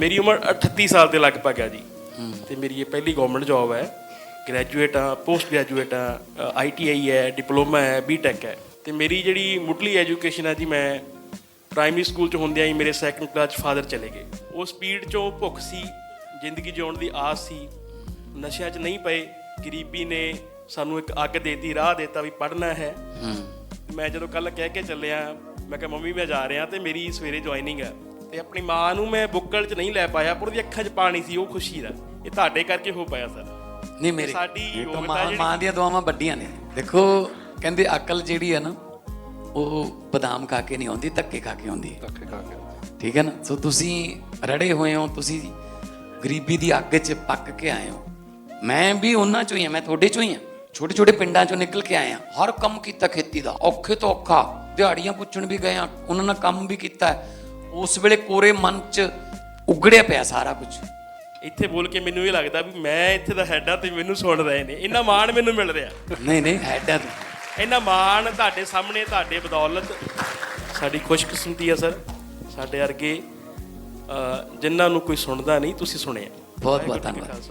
ਮੇਰੀ ਉਮਰ 38 ਸਾਲ ਦੇ ਲਗਭਗ ਹੈ ਜੀ। ਤੇ ਮੇਰੀ ਇਹ ਪਹਿਲੀ ਗਵਰਨਮੈਂਟ ਜੌਬ ਹੈ। ਗ੍ਰੈਜੂਏਟ ਆ ਪੋਸਟ ਗ੍ਰੈਜੂਏਟ ਆ ਆਈਟੀਆਈ ਹੈ ਡਿਪਲੋਮਾ ਹੈ ਬੀਟੈਕ ਹੈ। ਤੇ ਮੇਰੀ ਜਿਹੜੀ ਮੁੱਢਲੀ ਐਜੂਕੇਸ਼ਨ ਹੈ ਜੀ ਮੈਂ ਪ੍ਰਾਇਮਰੀ ਸਕੂਲ ਚ ਹੁੰਦਿਆਂ ਹੀ ਮੇਰੇ ਸੈਕੰਡ ਕਲਾਸ ਚ ਫਾਦਰ ਚਲੇ ਗਏ। ਉਹ ਸਪੀਡ ਚੋਂ ਭੁੱਖ ਸੀ ਜ਼ਿੰਦਗੀ ਜਿਉਣ ਦੀ ਆਸ ਸੀ। ਨਸ਼ਿਆਂ 'ਚ ਨਹੀਂ ਪਏ ਗਰੀਬੀ ਨੇ ਸਾਨੂੰ ਇੱਕ ਅੱਗ ਦੇਤੀ ਰਾਹ ਦੇਤਾ ਵੀ ਪੜ੍ਹਨਾ ਹੈ। ਮੈਂ ਜਦੋਂ ਕੱਲ ਕਹਿ ਕੇ ਚੱਲਿਆ ਮੈਂ ਕਿਹਾ ਮੰਮੀ ਮੈਂ ਜਾ ਰਿਹਾ ਤੇ ਮੇਰੀ ਸਵੇਰੇ ਜੁਆਇਨਿੰਗ ਹੈ। ਤੇ ਆਪਣੀ ਮਾਂ ਨੂੰ ਮੈਂ ਬੁੱਕਲ 'ਚ ਨਹੀਂ ਲੈ ਪਾਇਆ ਪਰ ਉਹਦੀ ਅੱਖਾਂ 'ਚ ਪਾਣੀ ਸੀ ਉਹ ਖੁਸ਼ੀ ਦਾ। ਇਹ ਤੁਹਾਡੇ ਕਰਕੇ ਹੋ ਪਾਇਆ ਸਰ। ਨਹੀਂ ਮੇਰੇ ਸਾਡੀ ਮਾਂ ਦੀਆਂ ਦੁਆਵਾਂ ਵੱਡੀਆਂ ਨੇ। ਦੇਖੋ ਕਹਿੰਦੇ ਅਕਲ ਜਿਹੜੀ ਹੈ ਨਾ ਉਹ ਬਦਾਮ ਖਾ ਕੇ ਨਹੀਂ ਆਉਂਦੀ ਧੱਕੇ ਖਾ ਕੇ ਆਉਂਦੀ। ਹੈ ਧੱਕੇ ਖਾ ਕੇ ਠੀਕ ਹੈ ਨਾ? ਸੋ ਤੁਸੀਂ ਰੜੇ ਹੋਏ ਹੋ ਤੁਸੀਂ ਗਰੀਬੀ ਦੀ ਅੱਗ 'ਚ ਪੱਕ ਕੇ ਆਏ ਹੋ। ਮੈਂ ਵੀ ਉਹਨਾਂ 'ਚੋਂ ਹੀ ਹਾਂ ਮੈਂ ਤੁਹਾਡੇ 'ਚੋਂ ਹੀ ਹਾਂ। ਛੋਟੇ ਛੋਟੇ ਪਿੰਡਾਂ 'ਚੋਂ ਨਿਕਲ ਕੇ ਆਏ ਹਾਂ। ਹਰ ਕੰਮ ਕੀਤਾ ਖੇਤੀ ਦਾ ਔਖੇ ਤੋਂ ਔਖਾ। ਦਿਹਾੜੀਆਂ ਪੁੱਛਣ ਵੀ ਗਏ ਹਾਂ ਉਹਨਾਂ ਨਾਲ ਕੰਮ ਵੀ ਕੀਤਾ ਹੈ। ਉਸ ਵੇਲੇ ਕੋਰੇ ਮਨ 'ਚ ਉਗੜਿਆ ਪਿਆ ਸਾਰਾ ਕੁਝ। ਇੱਥੇ ਬੋਲ ਕੇ ਮੈਨੂੰ ਇਹ ਲੱਗਦਾ ਵੀ ਮੈਂ ਇੱਥੇ ਦਾ ਹੈਡ ਆ ਤੇ ਮੈਨੂੰ ਸੁਣ ਰਹੇ ਨੇ। ਇੰਨਾ ਮਾਣ ਮੈਨੂੰ ਮਿਲ ਰਿਹਾ। ਨਹੀਂ ਨਹੀਂ ਹੈਡਾਂ ਤੋਂ। ਇੰਨਾ ਮਾਣ ਤੁਹਾਡੇ ਸਾਹਮਣੇ ਤੁਹਾਡੇ ਬਦੌਲਤ। ਸਾਡੀ ਖੁਸ਼ਕਿਸਮਤੀ ਆ ਸਰ। ਸਾਡੇ ਵਰਗੇ ਅਹ, ਜਿਨ੍ਹਾਂ ਨੂੰ ਕੋਈ ਸੁਣਦਾ ਨਹੀਂ ਤੁਸੀਂ ਸੁਣਿਆ। ਬਹੁਤ ਬਹੁਤ ਧੰਨਵਾਦ।